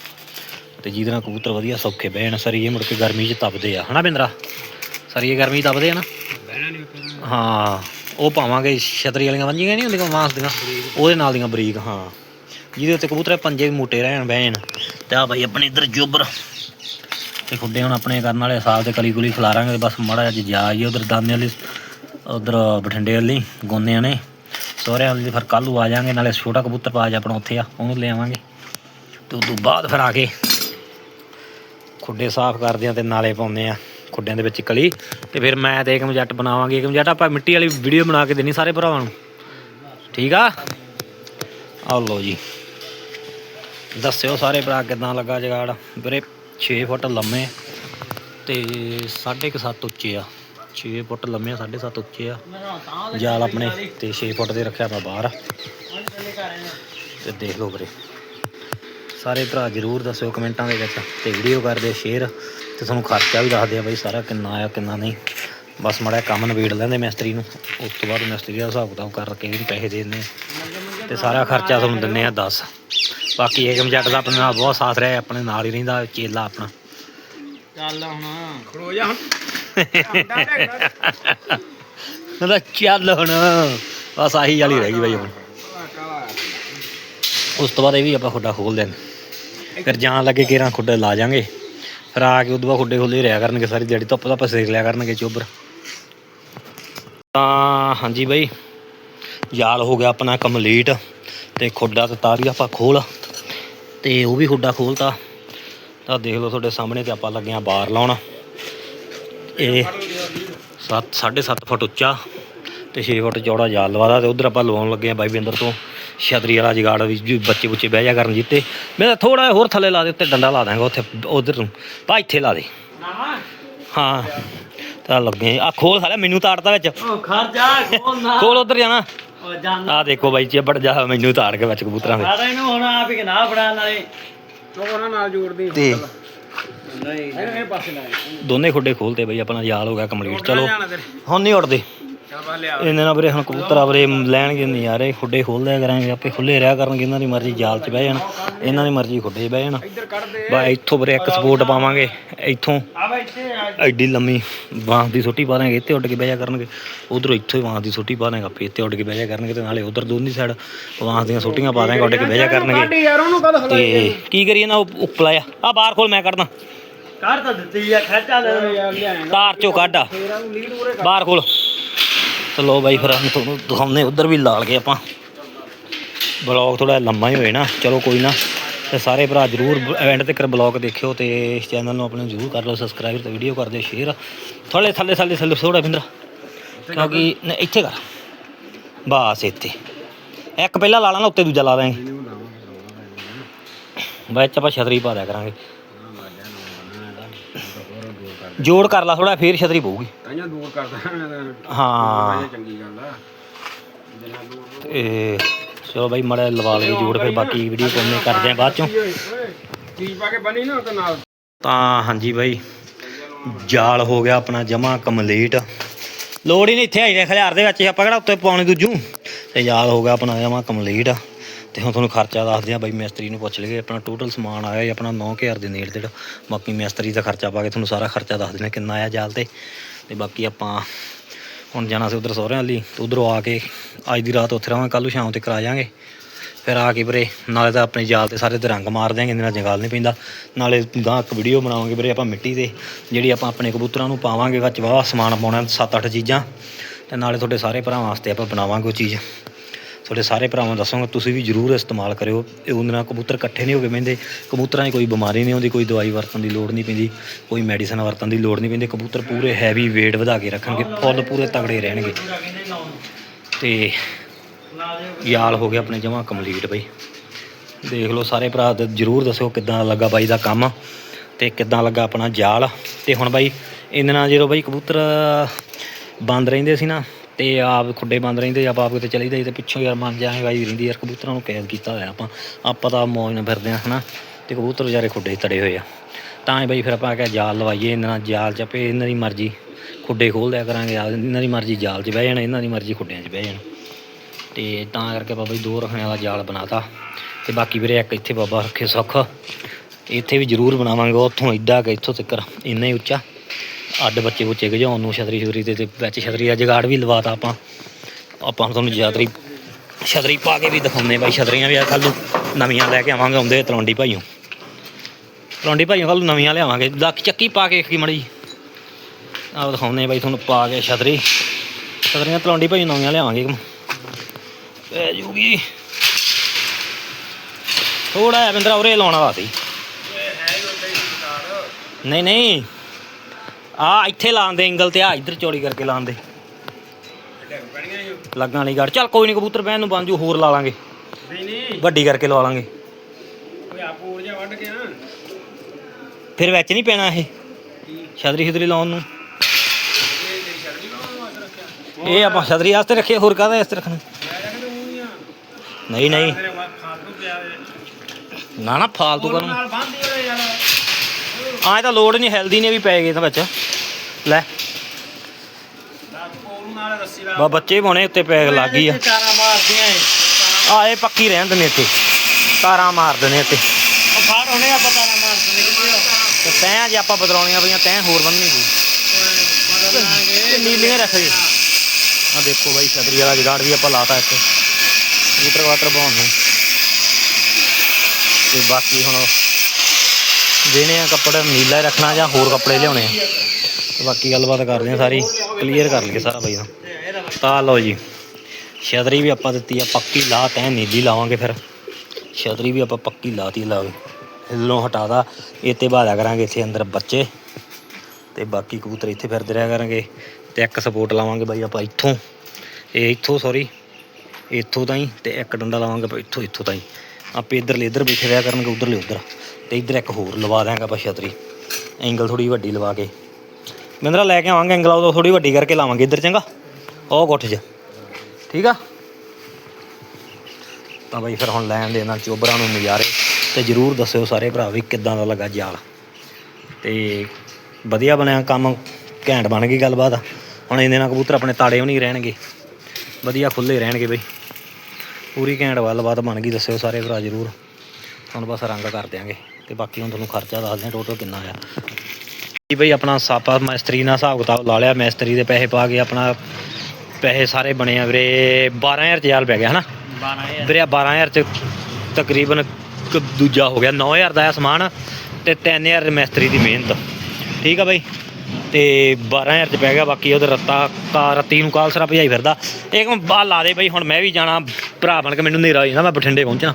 S1: ਤੇ ਜਿਹਦੇ ਨਾਲ ਕਬੂਤਰ ਵਧੀਆ ਸੌਖੇ ਬਹਿਣ, ਸਰੀਏ ਮੁੜ ਕੇ ਗਰਮੀ 'ਚ ਤਪਦੇ ਆ। ਹਨਾ ਬਿੰਦਰਾ? ਸਰੀਏ ਗਰਮੀ ਤਪਦੇ ਆ ਨਾ। ਹਾਂ ਉਹ ਪਾਵਾਂਗੇ ਛਤਰੀ ਵਾਲੀਆਂ ਵੰਜੀਆਂ ਨਹੀਂ ਹੁੰਦੀਆਂ ਮਾਂਸ ਦੀਆਂ। ਉਹਦੇ ਨਾਲ ਦੀਆਂ ਬਰੀਕ ਹਾਂ। ਜਿਹਦੇ ਉੱਤੇ ਕਬੂਤਰ ਪੰਜੇ ਵੀ ਮੋਟੇ ਰਹਿਣ ਬਹਿਣ। ਤੇ ਆ ਬਾਈ ਆਪਣੇ ਇੱਧਰ ਜੋਬਰ। ਤੇ ਖੁੱਡੇ ਹੁਣ ਆਪਣੇ ਕਰਨ ਵਾਲੇ ਸਾਲ ਦੇ ਕਲੀ ਕੁਲੀ ਖਿਲਾਰਾਂਗੇ ਬਸ ਮਾੜਾ ਜਿਹਾ ਜਾ ਆਈਏ ਉਧਰ ਦਾਨੇ ਵਾਲੀ ਉਧਰ ਬਠਿੰਡੇ ਵਾਲੀ ਗੋਨਿਆਂ ਨੇ। ਸਹੁਰਿਆਂ ਵਾਲੀ ਫਿਰ ਕੱਲ੍ਹ ਨੂੰ ਆ ਜਾਾਂਗੇ ਨਾਲੇ ਛੋਟਾ ਕਬੂਤਰ ਪਾ ਜਾ ਆਪਣਾ ਉੱਥੇ ਆ ਉਹਨੂੰ ਲੈ ਆਵਾਂਗੇ ਤੇ ਉਦੋਂ ਬਾਅਦ ਫਿਰ ਆ ਕੇ ਖੁੱਡੇ ਸਾਫ਼ ਕਰਦੇ ਆ ਤੇ ਨਾਲੇ ਪਾਉਂਦੇ ਆ। ਖੁੱਡਿਆਂ ਦੇ ਵਿੱਚ ਕਲੀ ਤੇ ਫਿਰ ਮੈਂ ਤੇ ਏਕਮ ਜੱਟ ਬਣਾਵਾਂਗੇ ਏਕਮ ਜੱਟ ਆਪਾਂ ਮਿੱਟੀ ਵਾਲੀ ਵੀਡੀਓ ਬਣਾ ਕੇ ਦੇਣੀ ਸਾਰੇ ਭਰਾਵਾਂ ਨੂੰ। ਠੀਕ ਆ? ਆਹ ਲਓ ਜੀ। ਦੱਸਿਓ ਸਾਰੇ ਭਰਾ ਕਿਦਾਂ ਲੱਗਾ ਜਗਾੜ? ਵੀਰੇ 6 ਫੁੱਟ ਲੰਮੇ ਤੇ 7.5 ਉੱਚੇ ਆ। 6 ਫੁੱਟ ਲੰਮੇ ਆ 7.5 ਉੱਚੇ ਆ। ਜਾਲ ਆਪਣੇ ਤੇ 6 ਫੁੱਟ ਦੇ ਰੱਖਿਆ ਆਪਾਂ ਬਾਹਰ। ਤੇ ਦੇਖ ਲਓ ਵੀਰੇ। ਸਾਰੇ ਭਰਾ ਜਰੂਰ ਦੱਸਿਓ ਕਮੈਂਟਾਂ ਦੇ ਵਿੱਚ ਤੇ ਵੀਡੀਓ ਕਰਦੇ ਸ਼ੇਅਰ ਤੇ ਤੁਹਾਨੂੰ ਖਰਚਾ ਵੀ ਦੱਸਦੇ ਆ ਬਈ ਸਾਰਾ ਕਿੰਨਾ ਆਇਆ ਕਿੰਨਾ ਨਹੀਂ। ਬਸ ਮੜਾ ਕੰਮ ਨਵੇੜ ਲੈਂਦੇ ਮਿਸਤਰੀ ਨੂੰ। ਉਸ ਤੋਂ ਬਾਅਦ ਮਿਸਤਰੀ ਦਾ ਹਿਸਾਬ ਕਿਤਾਬ ਕਰਕੇ ਵੀ ਪੈਸੇ ਦੇ ਦਿੰਦੇ ਤੇ ਸਾਰਾ ਖਰਚਾ ਤੁਹਾਨੂੰ ਦਿੰਨੇ ਆ 10 ਬਾਕੀ ਏਕਮ ਜੱਟ ਦਾ ਆਪਣੇ ਨਾਲ ਬਹੁਤ ਸਾਥ ਰਿਹਾ ਆਪਣੇ ਨਾਲ ਹੀ ਰਹਿੰਦਾ ਚੇਲਾ ਆਪਣਾ।
S2: ਚੱਲ ਹੁਣ। ਖੜੋ ਜਾ ਹੁਣ।
S1: ਕਹਿੰਦਾ ਚੱਲ ਹੁਣ। ਬਸ ਆਹੀ ਵਾਲੀ ਰਹਿ ਗਈ ਬਾਈ ਹੁਣ। ਉਸ ਤੋਂ ਬਾਅਦ ਇਹ ਵੀ ਆਪਾਂ ਖੁੱਡਾ ਖੋਲ ਦੇਣਾ ਫਿਰ ਜਾਣ ਲੱਗੇ ਕੇਰਾਂ ਖੁੱਡੇ ਲਾ ਜਾਾਂਗੇ। ਫਿਰ ਆ ਕੇ ਉਦੋਂ ਬਾਅਦ ਖੁੱਡੇ ਖੁੱਲੇ ਰਿਹਾ ਕਰਨਗੇ ਸਾਰੀ ਦਿਹਾੜੀ ਧੁੱਪ ਦਾ ਪਸੇਕ ਲਿਆ ਕਰਨਗੇ ਚੋਬਰ ਤਾਂ ਹਾਂਜੀ ਬਾਈ ਜਾਲ ਹੋ ਗਿਆ ਆਪਣਾ ਕੰਪਲੀਟ ਤੇ ਖੁੱਡਾ ਤੇ ਤਾਰੀ ਆਪਾਂ ਖੋਲ, ਤੇ ਉਹ ਵੀ ਖੁੱਡਾ ਖੋਲਤਾ। ਤਾਂ ਦੇਖ ਲਓ ਤੁਹਾਡੇ ਸਾਹਮਣੇ ਤੇ ਆਪਾਂ ਲੱਗੇ ਆ ਬਾਰ ਲਾਉਣ। ਇਹ 7 7.5 ਫੁੱਟ ਉੱਚਾ ਤੇ 6 ਫੁੱਟ ਚੌੜਾ ਜਾਲ ਲਵਾਦਾ ਤੇ ਉਧਰ ਆਪਾਂ ਲਵਾਉਣ ਲੱਗੇ ਆ ਬਾਈ ਬਿੰਦਰ ਤੋਂ। ਛਤਰੀ ਵਾਲਾ ਜਗਾੜ ਵੀ ਜੀ ਬੱਚੇ ਬੁੱਚੇ ਬਹਿ ਜਾ ਕਰਨ ਜਿੱਤੇ। ਮੈਂ ਤਾਂ ਥੋੜਾ ਹੋਰ ਥੱਲੇ ਲਾ ਦੇ ਉੱਤੇ ਡੰਡਾ ਲਾ ਦਾਂਗਾ ਉੱਥੇ ਉਧਰ ਨੂੰ। ਪਾ ਇੱਥੇ ਲਾ ਦੇ। ਹਾਂ। ਤਾਂ ਲੱਗੇ। ਆ ਖੋਲ ਸਾਲਿਆ ਮੈਨੂੰ ਤਾੜਦਾ ਵਿੱਚ।
S2: ਉਹ ਖੜ ਜਾ ਖੋਲ ਨਾ।
S1: ਖੋਲ ਉਧਰ ਜਾਣਾ। ਆ ਦੇਖੋ ਬਾਈ ਚਿਬੜ ਜਾ ਮੈਨੂੰ ਤਾੜ ਕੇ ਵਿੱਚ ਕਬੂਤਰਾਂ ਦੇ।
S2: ਸਾਰਾ ਇਹਨੂੰ ਹੁਣ ਆਪ ਹੀ ਨਾ ਬਣਾ ਨਾਲੇ ਉਹਨਾਂ ਨਾਲ ਜੋੜਦੀ
S1: ਤੇ
S2: ਨਹੀਂ। ਇਹ ਪਾਸੇ ਲਾ
S1: ਦੋਨੇ ਖੁੱਡੇ ਖੋਲਤੇ ਬਈ ਆਪਣਾ ਯਾਲ ਹੋ ਗਿਆ ਕੰਪਲੀਟ ਚਲੋ। ਹੁਣ ਨਹੀਂ ਉੱਡਦੇ। ਇਹਨਾਂ ਨਾਲ ਵੀਰੇ ਹੁਣ ਕਬੂਤਰ ਆਵਰੇ ਲੈਣਗੇ ਨਜ਼ਾਰੇ ਖੁੱਡੇ ਖੋਲ ਦਿਆ ਕਰਾਂਗੇ ਆਪੇ ਖੁੱਲੇ ਰਿਹਾ ਕਰਨਗੇ ਇਹਨਾਂ ਦੀ ਮਰਜ਼ੀ ਜਾਲ 'ਚ ਬਹਿ ਜਾਣ ਇਹਨਾਂ ਦੀ ਮਰਜ਼ੀ ਖੁੱਡੇ 'ਚ ਬਹਿ ਜਾਣ।
S2: ਦੇ
S1: ਬਾ ਇੱਥੋਂ ਵੀਰੇ ਇੱਕ ਸਪੋਰਟ ਪਾਵਾਂਗੇ ਇੱਥੋਂ। ਐਡੀ ਲੰਮੀ ਬਾਂਸ ਦੀ ਸੋਟੀ ਪਾ ਦਾਂਗੇ ਇੱਥੇ ਉੱਡ ਕੇ ਬਹਿ ਜਾ ਕਰਨਗੇ। ਉਧਰੋਂ ਇੱਥੋਂ ਹੀ ਬਾਂਸ ਦੀ ਸੋਟੀ ਪਾ ਦਾਂਗੇ ਆਪੇ ਇੱਥੇ ਉੱਡ ਕੇ ਬਹਿ ਜਾ ਕਰਨਗੇ ਤੇ ਨਾਲੇ ਉਧਰ ਦੋਨੀ ਸਾਈਡ ਬਾਂਸ ਦੀਆਂ ਸੋਟੀਆਂ ਪਾ ਦਾਂਗੇ ਉੱਡ ਕੇ ਬਹਿ ਜਾ ਕਰਨਗੇ।
S2: ਯਾਰ
S1: ਤੇ ਕੀ ਕਰੀਏ ਨਾ ਉਹ ਉੱਪਲਾ ਆ। ਆ ਬਾਹਰ ਖੋਲ ਮੈਂ ਕੱਢਦਾ।
S2: ਕਰ ਤਾਂ ਦਿੱਤੀ ਆ ਖਰਚਾ ਲੈ ਯਾਰ ਲਿਆਏਗਾ
S1: ਤਾਰ ਚੋਂ ਕੱਢ ਬਾਹਰ ਖੋਲ ਚਲੋ ਬਾਈ ਫਿਰ ਅਸੀਂ ਤੁਹਾਨੂੰ ਦਿਖਾਉਂਦੇ ਉਧਰ ਵੀ ਲਾਲ ਕੇ ਆਪਾਂ। ਬਲੌਗ ਥੋੜਾ ਲੰਮਾ ਹੀ ਹੋਏ ਨਾ ਚਲੋ ਕੋਈ ਨਾ ਤੇ ਸਾਰੇ ਭਰਾ ਜਰੂਰ ਐਂਡ ਤੱਕ ਬਲੌਗ ਦੇਖਿਓ ਤੇ ਇਸ ਚੈਨਲ ਨੂੰ ਆਪਣੇ ਜਰੂਰ ਕਰ ਲਓ ਸਬਸਕ੍ਰਾਈਬ ਤੇ ਵੀਡੀਓ ਕਰ ਦਿਓ ਸ਼ੇਅਰ ਥੋੜੇ ਥੱਲੇ ਥੱਲੇ ਥੱਲੇ ਥੋੜਾ ਬਿੰਦਰ ਕਿਉਂਕਿ ਨਹੀਂ, ਇੱਥੇ ਕਰ। ਬਸ ਇੱਥੇ। ਇੱਕ ਪਹਿਲਾਂ ਲਾ ਲਾਂਗਾ ਉੱਤੇ ਦੂਜਾ ਲਾ ਦਾਂਗੇ 'ਚ ਆਪਾਂ ਛਤਰੀ ਪਾ ਦਿਆ ਕਰਾਂਗੇ। ਜੋੜ ਕਰ ਲਾ ਥੋੜਾ ਫੇਰ ਛਤਰੀ ਪਊਗੀ।
S2: ਤਾਈਆਂ ਦੂਰ ਕਰਦਾ
S1: ਹਾਂ।
S2: ਚੰਗੀ ਗੱਲ ਆ। ਜਿੰਨਾ ਦੂਰ
S1: ਤੇ ਚਲੋ ਬਾਈ ਮੜਾ ਲਵਾ ਲਈ ਜੋੜ ਫਿਰ ਬਾਕੀ ਵੀਡੀਓ ਕੋਨੇ ਕਰਦੇ ਆ ਬਾਅਦ ਚੋਂ।
S2: ਚੀਜ਼ ਪਾ ਕੇ ਬਣੀ ਨਾ ਤਾਂ ਨਾਲ।
S1: ਤਾਂ ਹਾਂਜੀ ਬਾਈ ਜਾਲ ਹੋ ਗਿਆ ਆਪਣਾ ਜਮਾ ਕੰਪਲੀਟ ਲੋੜ ਹੀ ਨਹੀਂ ਇੱਥੇ ਆਈ ਦੇ ਖਲਿਆਰ ਦੇ ਵਿੱਚ ਆਪਾਂ ਕਿਹੜਾ ਉੱਤੇ ਪਾਉਣੀ ਦੂਜੂ? ਤੇ ਜਾਲ ਹੋ ਗਿਆ ਆਪਣਾ ਜਮਾ ਕੰਪਲੀਟ ਤੇ ਹੁਣ ਤੁਹਾਨੂੰ ਖਰਚਾ ਦੱਸਦੇ ਆ ਬਾਈ ਮਿਸਤਰੀ ਨੂੰ ਪੁੱਛ ਲਈਏ, ਆਪਣਾ ਟੋਟਲ ਸਮਾਨ ਆਇਆ ਜੀ, ਆਪਣਾ 9000 ਦੇ ਨੇੜੇ ਤੇੜ। ਬਾਕੀ ਮਿਸਤਰੀ ਦਾ ਖਰਚਾ ਪਾ ਕੇ ਤੁਹਾਨੂੰ ਸਾਰਾ ਖਰਚਾ ਦੱਸ ਦਿੰਦੇ ਕਿੰਨਾ ਆਇਆ ਜਾਲ ਤੇ। ਤੇ ਬਾਕੀ ਆਪਾਂ ਹੁਣ ਜਾਣਾ ਸੀ ਉਧਰ ਸਹੁਰਿਆਂ ਲਈ, ਤੇ ਉਧਰੋਂ ਆ ਕੇ ਅੱਜ ਦੀ ਰਾਤ ਉੱਥੇ ਰਹਾਂਗੇ ਕੱਲ੍ਹ ਨੂੰ ਸ਼ਾਮ 'ਤੇ ਆ ਜਾਾਂਗੇ। ਫਿਰ ਆ ਕੇ ਵੀਰੇ, ਨਾਲੇ ਤਾਂ ਆਪਣੇ ਜਾਲ ਤੇ ਸਾਰੇ ਤੇ ਰੰਗ ਮਾਰ ਦਿਆਂਗੇ, ਇਹਦੇ ਨਾਲ ਜੰਗਾਲ ਨਹੀਂ ਪੈਂਦਾ। ਨਾਲੇ ਗਾਂ ਇੱਕ ਵੀਡੀਓ ਬਣਾਵਾਂਗੇ ਵੀਰੇ ਆਪਾਂ ਮਿੱਟੀ 'ਤੇ, ਜਿਹੜੀ ਆਪਾਂ ਆਪਣੇ ਕਬੂਤਰਾਂ ਨੂੰ ਪਾਵਾਂਗੇ, ਵਿੱਚ ਵਾਹ ਸਮਾਨ ਪਾਉਣਾ 7-8 ਚੀਜ਼ਾਂ। ਤੇ ਨਾਲੇ ਤੁਹਾਡੇ ਸਾਰੇ ਭਰਾਵਾਂ ਵਾਸਤੇ ਆਪਾਂ ਬਣਾਵਾਂਗੇ ਉਹ ਚੀਜ਼। ਤੁਹਾਡੇ ਸਾਰੇ ਭਰਾਵਾਂ ਨੂੰ ਦੱਸਾਂਗਾ, ਤੁਸੀਂ ਵੀ ਜ਼ਰੂਰ ਇਸਤੇਮਾਲ ਕਰਿਓ। ਇਹ ਉਹਦੇ ਨਾਲ ਕਬੂਤਰ ਇਕੱਠੇ ਨਹੀਂ ਹੋ ਕੇ ਬਹਿੰਦੇ, ਕਬੂਤਰਾਂ 'ਚ ਕੋਈ ਬਿਮਾਰੀ ਨਹੀਂ ਆਉਂਦੀ, ਕੋਈ ਦਵਾਈ ਵਰਤਣ ਦੀ ਲੋੜ ਨਹੀਂ ਪੈਂਦੀ, ਕੋਈ ਮੈਡੀਸਨ ਵਰਤਣ ਦੀ ਲੋੜ ਨਹੀਂ ਪੈਂਦੀ। ਕਬੂਤਰ ਪੂਰੇ ਹੈਵੀ weight ਵਧਾ ਕੇ ਰੱਖਣਗੇ, ਫੁੱਲ ਪੂਰੇ ਤਗੜੇ ਰਹਿਣਗੇ। ਤੇ ਯਾਲ ਹੋ ਗਿਆ ਆਪਣੇ ਜਮਾ ਕੰਪਲੀਟ ਬਈ। ਦੇਖ ਲਓ ਸਾਰੇ ਭਰਾ ਜਰੂਰ ਦੱਸਿਓ ਕਿੱਦਾਂ ਲੱਗਾ ਬਾਈ ਦਾ ਕੰਮ ਤੇ ਕਿੱਦਾਂ ਲੱਗਾ ਆਪਣਾ ਜਾਲ। ਤੇ ਹੁਣ ਬਾਈ ਇਹਦੇ ਨਾਲ ਜਦੋਂ ਬਾਈ ਕਬੂਤਰ ਬੰਦ ਰਹਿੰਦੇ ਸੀ ਨਾ ਤੇ ਆਪ ਖੁੱਡੇ ਬੰਦ ਰਹਿੰਦੇ, ਆਪ ਆਪ ਕਿਤੇ ਚਲੀ ਜਾਈ ਤੇ ਪਿੱਛੋਂ ਯਾਰ ਮੰਨ ਜਾਏ ਬਾਈ ਰਹਿੰਦੀ ਯਾਰ, ਕਬੂਤਰਾਂ ਨੂੰ ਕੈਦ ਕੀਤਾ ਹੋਇਆ ਆਪਾਂ। ਆਪਾਂ ਤਾਂ ਮੌਜ ਨਾਲ ਫਿਰਦੇ ਆ ਹਨਾ? ਤੇ ਕਬੂਤਰ ਵਿਚਾਰੇ ਖੁੱਡੇ ਤੜੇ ਹੋਏ ਆ। ਤਾਂ ਹੀ ਬਈ ਫਿਰ ਆਪਾਂ ਕਿਹਾ ਜਾਲ ਲਵਾਈਏ, ਇਹਨਾਂ ਨਾਲ ਜਾਲ ਚ ਪਏ ਇਹਨਾਂ ਦੀ ਮਰਜ਼ੀ ਖੁੱਡੇ ਖੋਲ ਦਿਆ ਕਰਾਂਗੇ ਆ ਇਹਨਾਂ ਦੀ ਮਰਜ਼ੀ ਜਾਲ 'ਚ ਬਹਿ ਜਾਣਾ, ਇਹਨਾਂ ਦੀ ਮਰਜ਼ੀ ਖੁੱਡਿਆਂ 'ਚ ਬਹਿ ਜਾਣਾ। ਤੇ ਤਾਂ ਕਰਕੇ ਬਾਬਾ ਜੀ ਦੋ ਰੱਖਣੇ ਵਾਲਾ ਜਾਲ ਬਣਾਤਾ। ਤੇ ਬਾਕੀ ਵੀਰੇ ਇੱਕ ਇੱਥੇ ਬਾਬਾ ਰੱਖੇ ਸੁੱਖ। ਇੱਥੇ ਵੀ ਜ਼ਰੂਰ ਬਣਾਵਾਂਗੇ, ਉੱਥੋਂ ਐਡਾ ਕਿ ਇੱਥੋਂ ਤੱਕ, ਇੰਨਾ ਹੀ ਉੱਚਾ। ਅੱਡ ਬੱਚੇ ਬੁੱਚੇ ਗਜਾਉਣ ਨੂੰ ਛਤਰੀ ਛੁਰੀ ਤੇ ਤੇ ਵਿੱਚ ਛਤਰੀ ਦਾ ਜਗਾੜ ਵੀ ਲਵਾਤਾ ਆਪਾਂ। ਆਪਾਂ ਤੁਹਾਨੂੰ ਛਤਰੀ ਛਤਰੀ ਪਾ ਕੇ ਵੀ ਦਿਖਾਉਂਦੇ ਬਾਈ ਛਤਰੀਆਂ ਵੀ ਕੱਲ ਨੂੰ ਨਵੀਆਂ ਲੈ ਕੇ ਆਵਾਂਗੇ ਆਉਂਦੇ ਤਲਵੰਡੀ ਭਾਈਓ। ਤਲਵੰਡੀ ਭਾਈਓ ਕੱਲ ਨਵੀਆਂ ਲਿਆਵਾਂਗੇ। ਲੱਖ ਚੱਕੀ ਪਾ ਕੇ ਕੀ ਮੜੀ ਆਹ ਦਿਖਾਉਂਦੇ ਬਾਈ ਤੁਹਾਨੂੰ ਪਾ ਕੇ ਛਤਰੀ। ਛਤਰੀਆਂ ਤਲਵੰਡੀ ਭਾਈ ਨਵੀਆਂ ਲਿਆਵਾਂਗੇ ਪੈ ਜੂਗੀ। ਥੋੜਾ ਜਿਹਾ ਬਿੰਦਰਾ ਉਰੇ ਲਾਉਣ ਵਾਲਾ ਸੀ। ਨਹੀਂ ਨਹੀਂ। ਆ ਇੱਥੇ ਲਾਉਣ ਦੇ ਐਂਗਲ ਤੇ ਆ ਇੱਧਰ ਚੌੜੀ ਕਰਕੇ ਲਾਉਣ ਦੇ। ਲੱਗਣ ਵਾਲੀ ਗੜ। ਚੱਲ ਕੋਈ ਨਹੀਂ ਕਬੂਤਰ ਬਹਿਣ ਨੂੰ ਬਣ ਜੂ ਹੋਰ ਲਾ ਲਾਂਗੇ।
S2: ਨਹੀਂ ਨਹੀਂ।
S1: ਵੱਡੀ ਕਰਕੇ ਲਵਾ ਲਾਂਗੇ।
S2: ਓਏ ਆ ਪੂਰ ਜਾ ਵੱਢ ਕੇ ਆ
S1: ਫਿਰ ਵਿੱਚ ਨਹੀਂ ਪੈਣਾ ਇਹ। ਛਤਰੀ ਛਤਰੀ ਲਾਉਣ ਨੂੰ। ਇਹ ਆਪਾਂ ਛਤਰੀ ਵਾਸਤੇ ਰੱਖੇ ਹੋਰ ਕਾਹਦਾ ਇਸ ਰੱਖਣਾ? ਨਹੀਂ ਨਹੀਂ। ਨਾ ਨਾ ਫਾਲਤੂ ਕਰਨ ਆਏ ਤਾਂ ਲੋੜ ਨਹੀਂ ਹੈਲਦੀ ਨੇ ਵੀ ਪੈ ਗਏ ਤਾਂ ਵਿੱਚ। ਲੈ। ਬਾ ਬੱਚੇ ਪਾਉਣੇ ਉੱਤੇ ਪੈਗ ਲੱਗ ਗਈ ਆ।
S2: ਮਾਰਦੀਆਂ
S1: ਆ ਇਹ ਪੱਕੀ ਰਹਿਣ ਦਿੰਦੇ ਇੱਥੇ। ਤਾਰਾਂ ਮਾਰ ਦਿੰਦੇ ਇੱਥੇ।
S2: ਉਹ ਫਾੜ ਹੋਣੇ ਆਪਾਂ ਚਾਰਾ ਮਾਰਦੇ ਕਿਉਂ
S1: ਤੇ ਤੈਂ ਜੇ ਆਪਾਂ ਬਦਲਾਉਣੀਆਂ ਪਈਆਂ ਤੈਂ ਹੋਰ ਬੰਨਣੀ
S2: ਲਾਂਗੇ
S1: ਨੀਲੀਆਂ ਰੱਖ ਗਏ ਆ ਦੇਖੋ ਬਾਈ ਛਤਰੀ ਵਾਲਾ ਜਗਾੜ ਵੀ ਆਪਾਂ ਲਾਤਾ ਇੱਥੇ। ਮੀਟਰ ਵਾਟਰ ਪਾਉਣ ਨੂੰ। ਤੇ ਬਾਕੀ ਹੁਣ ਦੇਣੇ ਆ ਕੱਪੜੇ ਨੀਲਾ ਹੀ ਰੱਖਣਾ ਜਾਂ ਹੋਰ ਕੱਪੜੇ ਲਿਆਉਣੇ ਆ। ਬਾਕੀ ਗੱਲਬਾਤ ਕਰਦੇ ਆ ਸਾਰੀ ਕਲੀਅਰ ਕਰ ਲਈਏ ਸਾਰਾ ਬਾਈ ਦਾ ਤਾਂ ਲਓ ਜੀ, ਛਤਰੀ ਵੀ ਆਪਾਂ ਦਿੱਤੀ ਆ, ਪੱਕੀ ਲਾ ਤੈ ਨੀਲੀ ਲਾਵਾਂਗੇ ਫਿਰ। ਛਤਰੀ ਵੀ ਆਪਾਂ ਪੱਕੀ ਲਾਤੀ ਲਾਵੇ ਹਿੱਲੋਂ ਹਟਾਦਾ ਇਹ ਤੇ ਬਾਦਾ ਕਰਾਂਗੇ ਇੱਥੇ ਅੰਦਰ ਬੱਚੇ। ਤੇ ਬਾਕੀ ਕਬੂਤਰ ਇੱਥੇ ਫਿਰਦੇ ਰਿਹਾ ਕਰਾਂਗੇ। ਤੇ ਇੱਕ ਸਪੋਰਟ ਲਾਵਾਂਗੇ ਬਾਈ ਆਪਾਂ ਇੱਥੋਂ। ਇਹ ਇੱਥੋਂ ਸੌਰੀ ਇੱਥੋਂ ਤਾਈਂ ਤੇ ਇੱਕ ਡੰਡਾ ਲਾਵਾਂਗੇ ਆਪਾਂ ਇੱਥੋਂ ਇੱਥੋਂ ਤਾਈਂ। ਆਪੇ ਇੱਧਰਲੇ ਇੱਧਰ ਬੈਠੇ ਰਿਹਾ ਕਰਨਗੇ, ਉਧਰਲੇ ਉਧਰ। ਤੇ ਇੱਧਰ ਇੱਕ ਹੋਰ ਲਵਾ ਦਿਆਂਗੇ ਆਪਾਂ ਛਤਰੀ। ਐਂਗਲ ਥੋੜੀ ਵੱਡੀ ਲਵਾ ਕੇ। ਮਿੰਦਰਾ ਲੈ ਕੇ ਆਵਾਂਗੇ ਐਂਗਲ ਉਹ ਥੋੜੀ ਵੱਡੀ ਕਰਕੇ ਲਾਵਾਂਗੇ ਇੱਧਰ ਚੰਗਾ। ਉਹ ਗੁੱਠ 'ਚ। ਠੀਕ ਆ? ਤਾਂ ਬਾਈ ਫਿਰ ਹੁਣ ਲੈਣ ਦੇ ਨਾਲ ਚੋਬਰਾਂ ਨੂੰ ਨਜ਼ਾਰੇ। ਤੇ ਜਰੂਰ ਦੱਸਿਓ ਸਾਰੇ ਭਰਾ ਵੀ ਕਿੱਦਾਂ ਦਾ ਲੱਗਾ ਜਾਲ। ਤੇ ਵਧੀਆ ਬਣਿਆ ਕੰਮ, ਘੈਂਟ ਬਣ ਗਈ ਗੱਲਬਾਤ। ਹੁਣ ਇਹਦੇ ਨਾਲ ਕਬੂਤਰ ਆਪਣੇ ਤਾੜੇ ਵੀ ਨਹੀਂ ਰਹਿਣਗੇ। ਵਧੀਆ ਖੁੱਲੇ ਰਹਿਣਗੇ ਬਈ। ਪੂਰੀ ਘੈਂਟ ਗੱਲਬਾਤ ਬਣ ਗਈ, ਦੱਸਿਓ ਸਾਰੇ ਭਰਾ ਜਰੂਰ। ਤੁਹਾਨੂੰ ਬਸ ਰੰਗ ਕਰ ਦਿਆਂਗੇ। ਤੇ ਬਾਕੀ ਹੁਣ ਤੁਹਾਨੂੰ ਖਰਚਾ ਦੱਸ ਦਿਆਂ ਟੋਟਲ ਕਿੰਨਾ ਆ। ਜੀ ਬਈ ਆਪਣਾ ਸਾਪਾ ਮੈਸਤਰੀ ਨਾਲ ਹਿਸਾਬ ਕਿਤਾਬ ਲਾ ਲਿਆ ਮੈਸਤਰੀ ਦੇ ਪੈਸੇ ਪਾ ਕੇ ਆਪਣਾ ਪੈਸੇ ਸਾਰੇ ਬਣੇ ਆ ਵੀਰੇ 12000 ਚ ਜਾਲ ਪੈ ਗਿਆ ਹਨਾ?
S2: 12000
S1: ਵੀਰੇ ਆਹ 12000 ਚ ਤਕਰੀਬਨ ਦੂਜਾ ਹੋ ਗਿਆ 9000 ਦਾ ਸਮਾਨ ਤੇ 3000 ਮਿਸਤਰੀ ਦੀ ਮਿਹਨਤ। ਠੀਕ ਆ ਬਾਈ? ਤੇ 12000 ਚ ਪੈ ਗਿਆ ਬਾਕੀ ਉਹਦੇ ਰੱਤਾ ਕਾ ਰੱਤੀ ਨੂੰ ਕਾਲ ਸਰਾ ਭਜਾਈ ਫਿਰਦਾ। ਇੱਕ ਬਾ ਲਾ ਦੇ ਬਾਈ ਹੁਣ ਮੈਂ ਵੀ ਜਾਣਾ ਭਰਾ ਬਣ ਕੇ ਮੈਨੂੰ ਹਨੇਰਾ ਹੋ ਜਾਂਦਾ ਮੈਂ ਬਠਿੰਡੇ ਪਹੁੰਚਣਾ।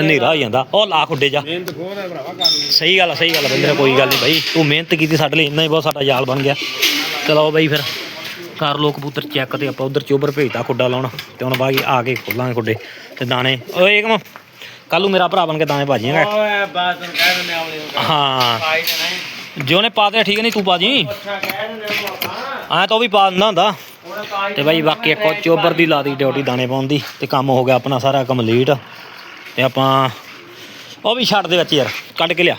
S1: ਹਨੇਰਾ ਹੋ ਜਾਂਦਾ ਉਹ ਲਾ ਖੁੱਡੇ ਜਾ।
S2: ਮਿਹਨਤ ਖੋਦ ਹੈ ਭਰਾਵਾ ਕਰਨੀ
S1: ਸਹੀ ਗੱਲ ਆ ਸਹੀ ਗੱਲ ਆ ਬੰਦੇ ਕੋਈ ਗੱਲ ਨਹੀਂ ਬਾਈ। ਤੂੰ ਮਿਹਨਤ ਕੀਤੀ ਸਾਡੇ ਲਈ ਇੰਨਾ ਹੀ ਬਹੁਤ ਸਾਡਾ ਜਾਲ ਬਣ ਗਿਆ। ਚਲੋ ਬਾਈ ਫਿਰ ਕਰ ਲੋ ਕਬੂਤਰ ਚੈੱਕ ਤੇ ਆਪਾਂ ਉਧਰ ਚੋਬਰ ਭੇਜਤਾ ਖੁੱਡਾ ਲਾਉਣ ਤੇ ਹੁਣ ਬਾਕੀ ਆ ਕੇ ਖੋਲਾਂਗੇ ਖੁੱਡੇ ਤੇ ਦਾਣੇ। ਓਏ ਏਕਮ ਕੱਲ ਮੇਰਾ ਭਰਾ ਬਣ ਕੇ ਦਾਣੇ ਭਾਜੀਏਗਾ
S2: ਓਏ ਬਾਤ ਨੂੰ ਕਹਿ ਦਿੰਦੇ ਆਵਲੇ ਨੂੰ।
S1: ਹਾਂ।
S2: ਪਾਈ ਤੇ ਨਹੀਂ।
S1: ਜੋ ਨੇ ਪਾ ਦੇ ਠੀਕ ਨਹੀਂ ਤੂੰ ਪਾ ਜੀ।
S2: ਉਹਨੂੰ
S1: ਐ ਤਾਂ ਉਹ ਵੀ ਪਾ ਦਿੰਦਾ ਹੁੰਦਾ।
S2: ਉਹਨੇ
S1: ਤੇ ਬਾਈ ਬਾਕੀ ਇੱਕ ਚੋਬਰ ਦੀ ਲਾ ਦੀ ਡਿਊਟੀ ਦਾਣੇ ਪਾਉਣ ਦੀ। ਤੇ ਕੰਮ ਹੋ ਗਿਆ ਆਪਣਾ ਸਾਰਾ ਕੰਪਲੀਟ ਤੇ ਆਪਾਂ ਉਹ ਵੀ ਛੱਡ ਦੇ ਵਿੱਚ ਯਾਰ ਕੱਢ ਕੇ ਲਿਆ।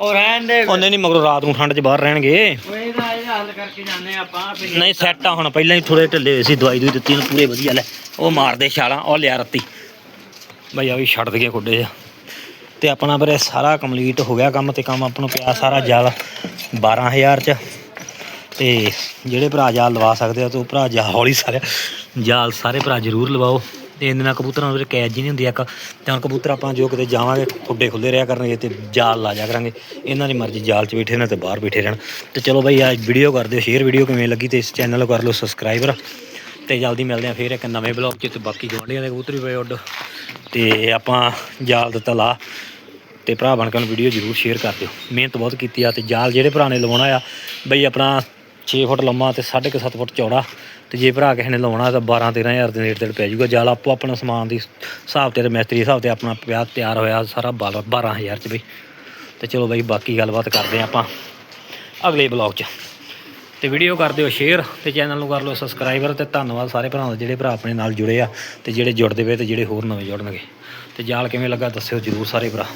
S2: ਉਹ ਰਹਿਣ ਦੇ।
S1: ਉਹਨੇ ਨਹੀਂ ਮਗਰੋਂ ਰਾਤ ਨੂੰ ਠੰਡ 'ਚ ਬਾਹਰ ਰਹਿਣਗੇ।
S2: ਹੱਲ ਕਰਕੇ ਜਾਂਦੇ ਆਪਾਂ
S1: ਨਹੀਂ ਸੈੱਟ ਆ ਹੁਣ। ਪਹਿਲਾਂ ਹੀ ਥੋੜੇ ਢਿੱਲੇ ਹੋਏ ਸੀ ਦਵਾਈ ਦੂਈ ਦਿੱਤੀ ਉਹਨੂੰ ਪੂਰੇ ਵਧੀਆ ਲੈ। ਉਹ ਮਾਰਦੇ ਛਾਲਾਂ ਉਹ ਲਿਆ ਰੱਤੀ। ਬਈ ਆ ਵੀ ਛੱਡ ਦਈਏ ਖੁੱਡੇ ਆ ਤੇ ਆਪਣਾ ਵੀਰੇ ਸਾਰਾ ਕੰਪਲੀਟ ਹੋ ਗਿਆ ਕੰਮ ਤੇ ਕੰਮ ਆਪਾਂ ਨੂੰ ਪਿਆ ਸਾਰਾ ਜਾਲ 12000 ਚ। ਤੇ ਜਿਹੜੇ ਭਰਾ ਜਾਲ ਲਵਾ ਸਕਦੇ ਆ, ਤੇ ਉਹ ਭਰਾ ਜਾ ਹੌਲੀ ਸਾਰੇ ਜਾਲ ਸਾਰੇ ਭਰਾ ਜ਼ਰੂਰ ਲਵਾਓ। ਤੇ ਇਹਨਾਂ ਨਾਲ ਕਬੂਤਰਾਂ ਨੂੰ ਵੀਰੇ ਕੈਦ ਜੀ ਨਹੀਂ ਹੁੰਦੀ ਇੱਕ। ਤੇ ਹੁਣ ਕਬੂਤਰ ਆਪਾਂ ਜੋ ਕਿਤੇ ਜਾਵਾਂਗੇ, ਖੁੱਡੇ ਖੁੱਲੇ ਰਿਹਾ ਕਰਨਗੇ ਤੇ ਜਾਲ ਲਾ ਜਾ ਕਰਾਂਗੇ। ਇਹਨਾਂ ਦੀ ਮਰਜ਼ੀ ਜਾਲ 'ਚ ਬੈਠੇ ਨੇ ਤੇ ਬਾਹਰ ਬੈਠੇ ਰਹਿਣ। ਤੇ ਚਲੋ ਬਈ ਆ ਵੀਡੀਓ ਕਰ ਦਿਓ ਸ਼ੇਅਰ ਵੀਡੀਓ ਕਿਵੇਂ ਲੱਗੀ ਤੇ ਇਸ ਚੈਨਲ ਨੂੰ ਕਰ ਲਓ ਸਬਸਕ੍ਰਾਈਬਰ ਤੇ ਜਲਦੀ ਮਿਲਦੇ ਆ ਫੇਰ ਇੱਕ ਨਵੇਂ ਬਲੌਗ 'ਚ ਤੇ ਬਾਕੀ ਗਵਾਂਢੀਆਂ ਦੇ ਕਬੂਤਰ ਵੀ ਪਏ ਉੱਡ। ਤੇ ਆਪਾਂ ਜਾਲ ਦਿੱਤਾ ਲਾ। ਤੇ ਭਰਾ ਬਣ ਕੇ ਉਹਨੂੰ ਵੀਡੀਓ ਜ਼ਰੂਰ ਸ਼ੇਅਰ ਕਰ ਦਿਓ। ਮਿਹਨਤ ਬਹੁਤ ਕੀਤੀ ਆ ਤੇ ਜਾਲ ਜਿਹੜੇ ਭਰਾ ਨੇ ਲਵਾਉਣਾ ਆ, ਬਈ ਆਪਣਾ 6 ਫੁੱਟ ਲੰਮਾ ਤੇ 7.5 ਫੁੱਟ ਚੌੜਾ, ਤੇ ਜੇ ਭਰਾ ਕਿਸੇ ਨੇ ਲਵਾਉਣਾ ਤਾਂ 12 13000 ਦੇ ਰੇਟ ਤੇੜੇ ਪੈ ਜਾਊਗਾ। ਜਾਲ ਆਪੋ ਆਪਣਾ ਸਮਾਨ ਦੀ ਹਿਸਾਬ ਤੇ ਮਿਸਤਰੀ ਹਿਸਾਬ ਤੇ ਆਪਣਾ ਪਿਆ ਤਿਆਰ ਹੋਇਆ, ਸਾਰਾ 12000 ਚ ਬਈ। ਤੇ ਚਲੋ ਬਈ ਬਾਕੀ ਗੱਲਬਾਤ ਕਰਦੇ ਆ ਆਪਾਂ ਅਗਲੇ ਬਲੌਗ 'ਚ। ਤੇ ਵੀਡੀਓ ਕਰ ਦਿਓ ਸ਼ੇਅਰ ਤੇ ਚੈਨਲ ਨੂੰ ਕਰ ਲਓ ਸਬਸਕ੍ਰਾਈਬਰ ਤੇ ਧੰਨਵਾਦ ਸਾਰੇ ਭਰਾਵਾਂ ਦਾ, ਜਿਹੜੇ ਭਰਾ ਆਪਣੇ ਨਾਲ ਜੁੜੇ ਆ ਤੇ ਜਿਹੜੇ ਜੁੜਦੇ ਪਏ ਤੇ ਜਿਹੜੇ ਹੋਰ ਨਵੇਂ ਜੁੜਨਗੇ। ਤੇ ਜਾਲ ਕਿਵੇਂ ਲੱਗਾ ਦੱਸਿਓ ਜਰੂਰ ਸਾਰੇ ਭਰਾ।